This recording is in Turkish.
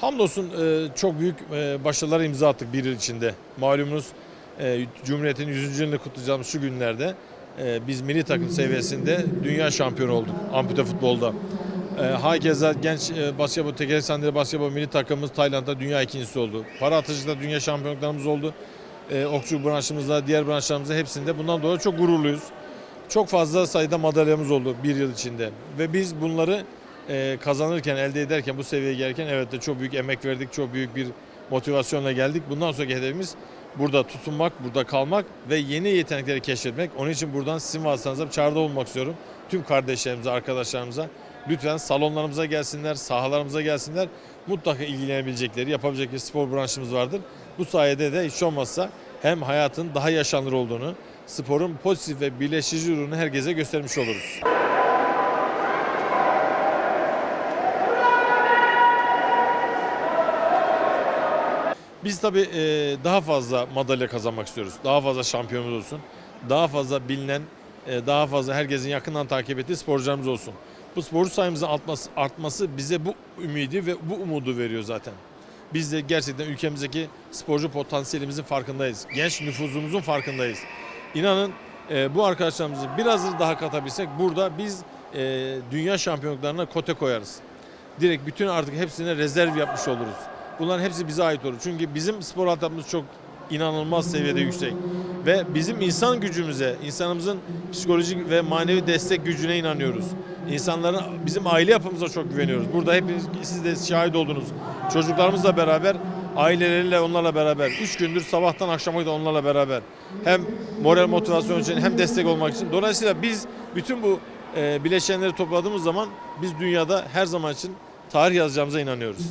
Hamdolsun e, çok büyük e, başarılar imza attık bir yıl içinde. Malumunuz e, Cumhuriyet'in 100. yılını kutlayacağımız şu günlerde biz milli takım seviyesinde dünya şampiyonu olduk ampute futbolda. Hakeza genç basketbol, teker sandalye basketbol milli takımımız Tayland'da dünya ikincisi oldu. Para atıcıda dünya şampiyonluklarımız oldu. Okçu branşımızda, diğer branşlarımızda hepsinde. Bundan dolayı çok gururluyuz. Çok fazla sayıda madalyamız oldu bir yıl içinde. Ve biz bunları e, kazanırken, elde ederken, bu seviyeye gelirken evet de çok büyük emek verdik, çok büyük bir motivasyonla geldik. Bundan sonraki hedefimiz burada tutunmak, burada kalmak ve yeni yetenekleri keşfetmek. Onun için buradan sizin vasıtanızda bir çağrıda olmak istiyorum. Tüm kardeşlerimize, arkadaşlarımıza lütfen salonlarımıza gelsinler, sahalarımıza gelsinler. Mutlaka ilgilenebilecekleri, yapabilecekleri spor branşımız vardır. Bu sayede de hiç olmazsa hem hayatın daha yaşanır olduğunu, sporun pozitif ve birleşici ürünü herkese göstermiş oluruz. Biz tabii e, daha fazla madalya kazanmak istiyoruz. Daha fazla şampiyonumuz olsun. Daha fazla bilinen, e, daha fazla herkesin yakından takip ettiği sporcularımız olsun. Bu sporcu sayımızın artması, artması bize bu ümidi ve bu umudu veriyor zaten. Biz de gerçekten ülkemizdeki sporcu potansiyelimizin farkındayız. Genç nüfuzumuzun farkındayız. İnanın e, bu arkadaşlarımızı biraz daha katabilsek burada biz dünya şampiyonluklarına kote koyarız. Direkt bütün artık hepsine rezerv yapmış oluruz. Bunların hepsi bize ait olur. Çünkü bizim spor altyapımız çok inanılmaz seviyede yüksek. Ve bizim insan gücümüze, insanımızın psikolojik ve manevi destek gücüne inanıyoruz. İnsanların, bizim aile yapımıza çok güveniyoruz. Burada hepiniz, siz de şahit oldunuz. Çocuklarımızla beraber, aileleriyle onlarla beraber. Üç gündür sabahtan akşama kadar onlarla beraber. Hem moral motivasyon için hem destek olmak için. Dolayısıyla biz bütün bu e, bileşenleri topladığımız zaman biz dünyada her zaman için tarih yazacağımıza inanıyoruz.